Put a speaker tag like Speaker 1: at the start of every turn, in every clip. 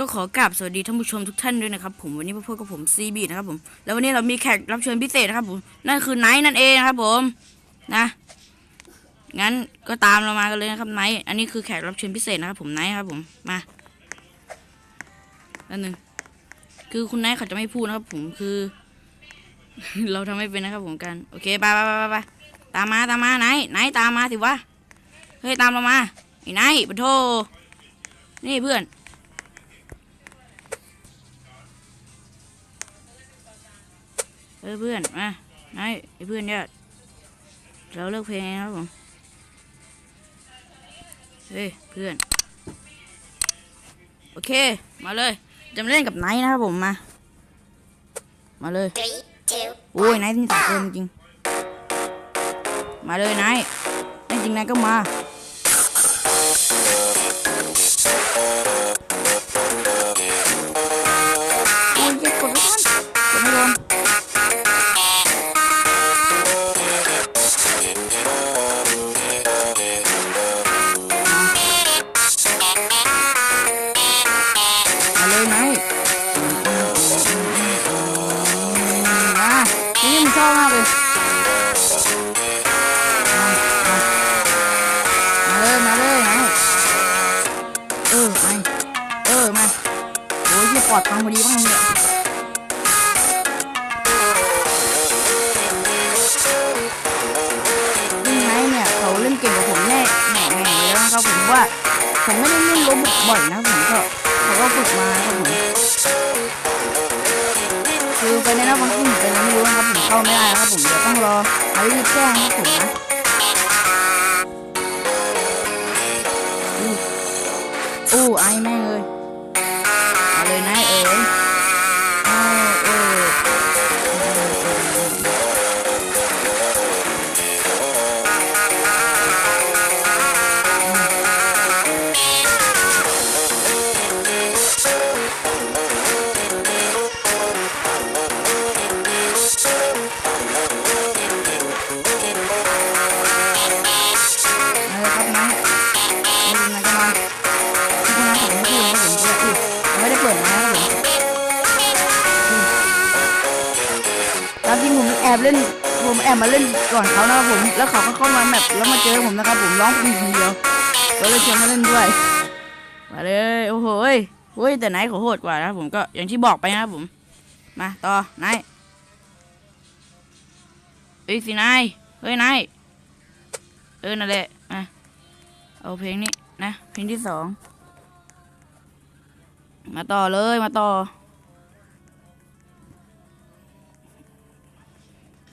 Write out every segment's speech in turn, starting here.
Speaker 1: ก็ขอกราบสวัสดีท่านผู้ชมทุกท่านด้วยนะครับผมวันนี้มาพบกับผมซีบีนะครับผมแล้ววันนี้เรามีแขกรับเชิญพิเศษนะครับผมนั่นคือไนท์นั่นเองนะครับผมนะงั้นก็ตามเรามากันเลยนะครับไนท์อันนี้คือแขกรับเชิญพิเศษนะครับผมไนท์ครับผมมาอันหนึ่งคือคุณไนท์เขาจะไม่พูดนะครับผมคือ เราทำไม่เป็นนะครับผมกันโอเคไปไปไปไปไปตามมาตามมาไนท์ไนท์ตามมาสิวะเฮ้ยตามเรามาไอ้ไนท์ปะโทนี่เพื่อน เออเพื่อนมาไอ้ไอ้เพื่อนเนี่ยเราเลิกเพลงนะครับผมเฮ้ยเพื่อน โอเค มาเลยจะมาเล่นกับไนท์นะครับผมมา มาเลยโอ้ยไนท์นี่สายเกินจริง มาเลยไนท์จริงๆนายก็มา ดพังพอดีบ้างเนี่ยนี่ไงเนี่ยเขาเล่นเก่งกว่าผมแน่แหน่แน่เลยนะครับผมว่าผมไม่ได้เล่นโรบอทบ่อยนะผมก็เขาก็ฝึกมาครับผมคือไปในรอบบางที่เป็นอะไรไม่รู้นะครับผมเข้าไม่ได้ครับผมเดี๋ยวต้องรอมารีบแจ้งครับผมนะอู้อู้ไอ้แม่งเลย เลยนายเอ๋ย เล่นผมแอบมาเล่นก่อนเขานะครับผม แล้วเขาก็เข้ามาแมปแล้วมาเจอผมนะครับผมร้องเพลงคนเดียวก็เลยชวนมาเล่นด้วย มาเลยโอ้โหเฮ้ยแต่ไหนเขาโหดกว่านะผมก็อย่างที่บอกไปนะครับผม มาต่อไนายเอ้ยสินายเฮ้ยนายเออนั่นแหละมาเอาเพลงนี้นะเพลงที่สองมาต่อเลยมาต่อ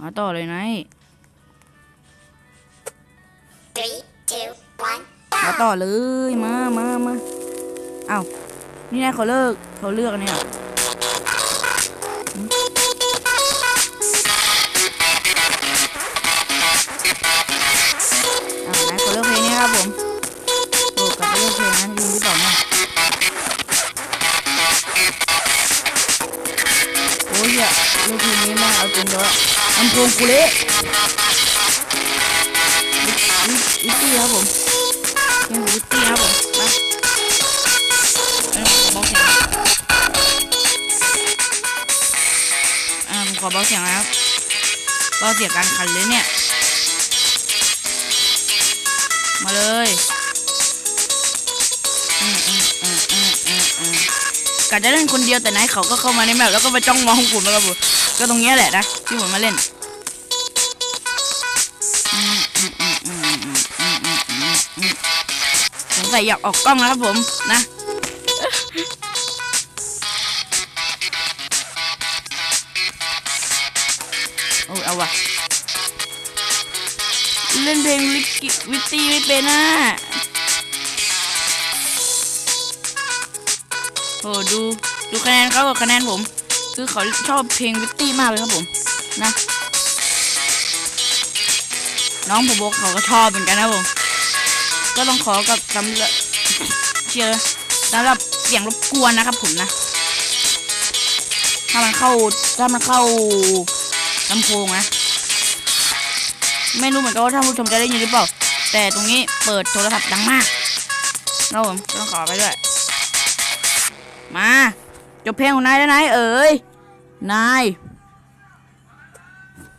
Speaker 1: มาต่อเลยนะ
Speaker 2: three, two, one.
Speaker 1: มาต่อเลยมามามาเอ้านี่นายเขาเลิกเขาเลือกอันเนี่ย ครับผมเพลงวิตี้ครับผมมาอ้ยขอเบาเสียงอ่าผมขอเบาเสียงนะครับเบาเสียงการคันเลยเนี่ย มาเลยอืมอืมอืมอืมอือืมกะจะเล่นคนเดียวแต่ไหนเขาก็เข้ามาในแมปแล้วก็มาจ้องมองผมแล้วก็บอกก็ตรงเนี้ยแหละนะที่ผมมาเล่น สงสัยอยากออกกล้องแล้วครับผมนะโอ้เอาวะเล่นเพลงลิกิวิตตี้ไม่เป็นอะโอ้ดูดูคะแนนเขากับคะแนนผม คือเขาชอบเพลงวิตตี้มากเลยครับผมนะ น้องผมบอกเขาก็ชอบเหมือนกันนะผม ก็ต้องขอกับสำหรับเชียร์สำหรับเสียงรบกวนนะครับผมนะ ถ้ามันเข้าถ้ามันเข้าลำโพงนะ ไม่รู้เหมือนกันว่าท่านผู้ชมจะได้ยินหรือเปล่า แต่ตรงนี้เปิดโทรศัพท์ดังมากนะครับผมต้องขอไปด้วยมามาจบเพลงของนายแล้วนายเอ๋ยนาย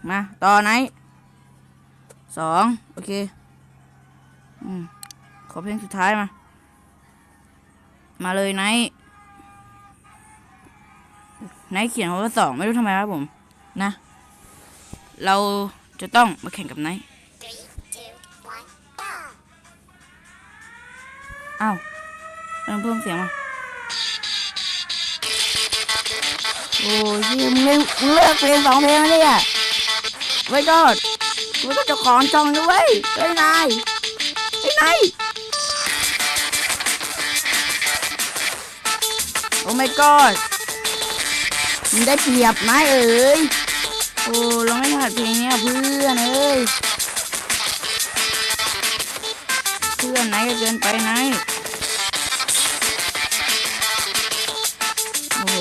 Speaker 1: มา ต่อนายสองโอเค อืม ขอเพลงสุดท้ายมา มาเลยนายนายเขียนคำว่าสองไม่รู้ทำไมครับผม นะ เราจะต้องมาแข่งกับนาย
Speaker 2: Three, two, one, go.
Speaker 1: อ้าวเพิ่มเพิ่มเสียงมาโอ้ยเหี้ยมึงเล่นมึงเลิกเพลงสองเพลงแล้วเนี่ยไว้ก็กูก็เจะของจองด้วยไอ้ยนายไอ้นาย โอ้ my god มึงได้เปรียบนายเอ๋ยโอ้เราไม่ถนัดเพลงเนี้ยเพื่อนเอ้ยเพื่อนนายก็เกินไปนายโอ้โห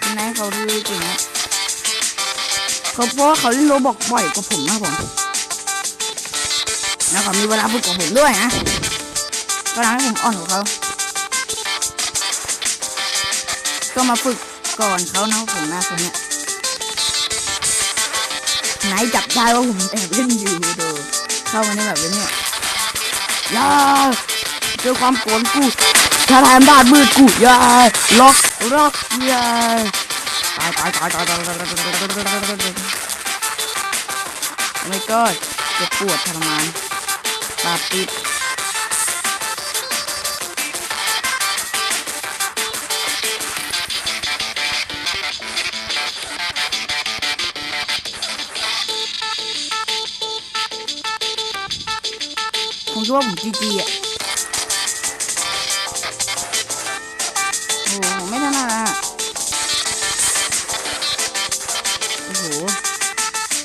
Speaker 1: คุณนายเขาดูจริงนะเขาเพราะว่าเขาเล่นโรบอกบ่อยกว่าผมนะผมแล้วเขามีเวลาฝึกกว่าผมด้วยนะก็ทำให้ผมอ่อนกว่าเขา ก็มาฝึกก่อนเขานะผมนะคนเนี้ยไหนจับได้ว่าผมแอบเล่นอยู่เด้อเข้ามาในแบบนี้เนี่ยยาเจอความโกรธกูถ้าทายบ้านมืดกูยาล็อกล็อกยายตายตายตายตายตายตายตายตายตายตายไม่ก็เจ็บปวดทรมานตาปิด คิดว่าผมจีจีอะโอ้ไม่ถนัดอะโอ้โห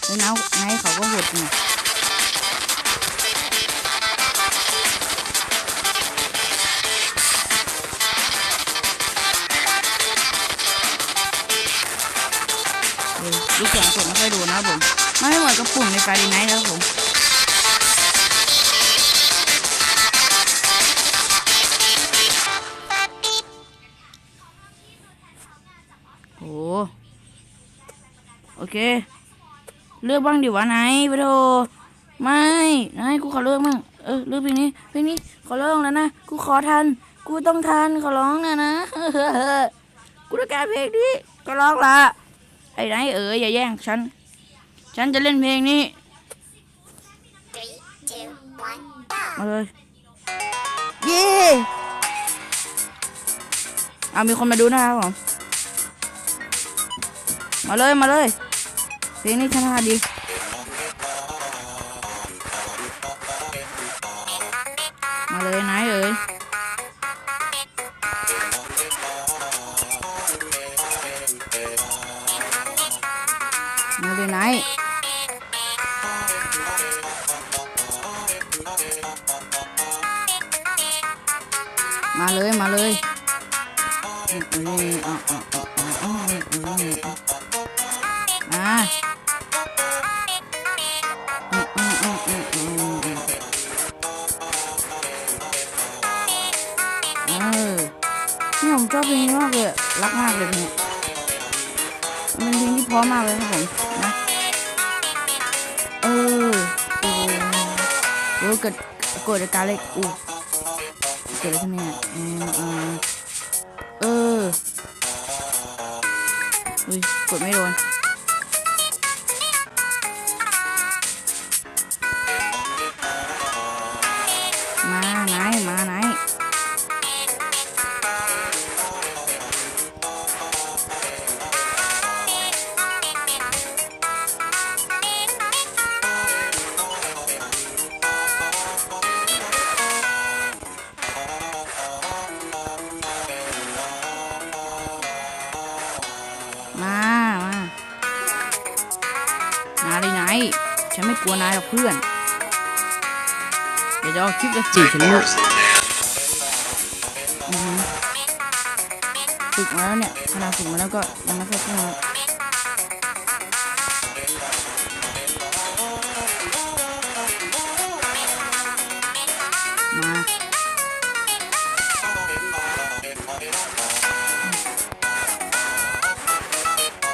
Speaker 1: ไอ้น้าไงเขาก็หดเนี่ยเออดูเสียงผมไม่ค่อยดูนะครับผม ไม่เหมือนกับปุ่มในการดีไนท์นะครับผม เค เลือกบ้างดิวะไหนไปโทไม่นายกูขอเลือกบ้างเออเลือกเพลงนี้เพลงนี้ขอเลือกแล้วนะกูขอทัน กูต้องทันขอร้องนะนะกูต้องการเพลงนี้ก็ร้องละไอ้ไหนเอ๋ยอย่าแย่งฉัน ฉันจะเล่นเพลงนี้มาเลยเย่เอามีคนมาดูนะครับผมมาเลยมาเลย เพลงนี้ชนะดีมาเลยนายเอ๋ยมาเลยนายมาเลย มาเลย ชอบเพลงนี้มากเลยรักมากเลยเพลงนี้มันเป็นเพลงที่เพราะมากเลยครับผมนะเออโอ้โหเกิดเกิดอาการอะไรอู้เกิดอะไรขึ้นเนี่ยอืมอืมเอออุ้ยกดไม่โดน ฉันไม่กลัวนายหรอกเพื่อน เดี๋ยวจะเอาคลิปจะจีบฉันลูกฝึกมาแล้วเนี่ยขนาดฝึกมาแล้วก็ยังไม่ค่อยชนะ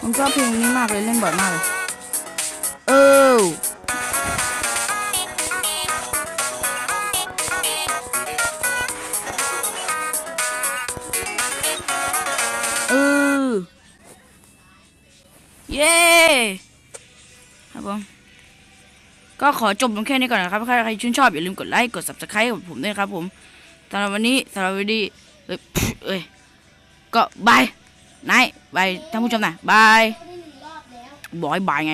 Speaker 1: มาชอบเพลงนี้มากเลย เล่นบ่อยมากเลย เย้ครับผมก็ขอจบลงแค่นี้ก่อนนะครับถ้าใครชื่นชอบอย่าลืมกดไลค์ กด subscribe กับผมด้วยนะครับผมสำหรับวันนี้สำหรับวันนี้เอ้ยเอ้ยก็บายนายบายท่านผู้ชมนะบาย
Speaker 3: ได้หนึ่งรอบแล้ว
Speaker 1: บอกให้บายไง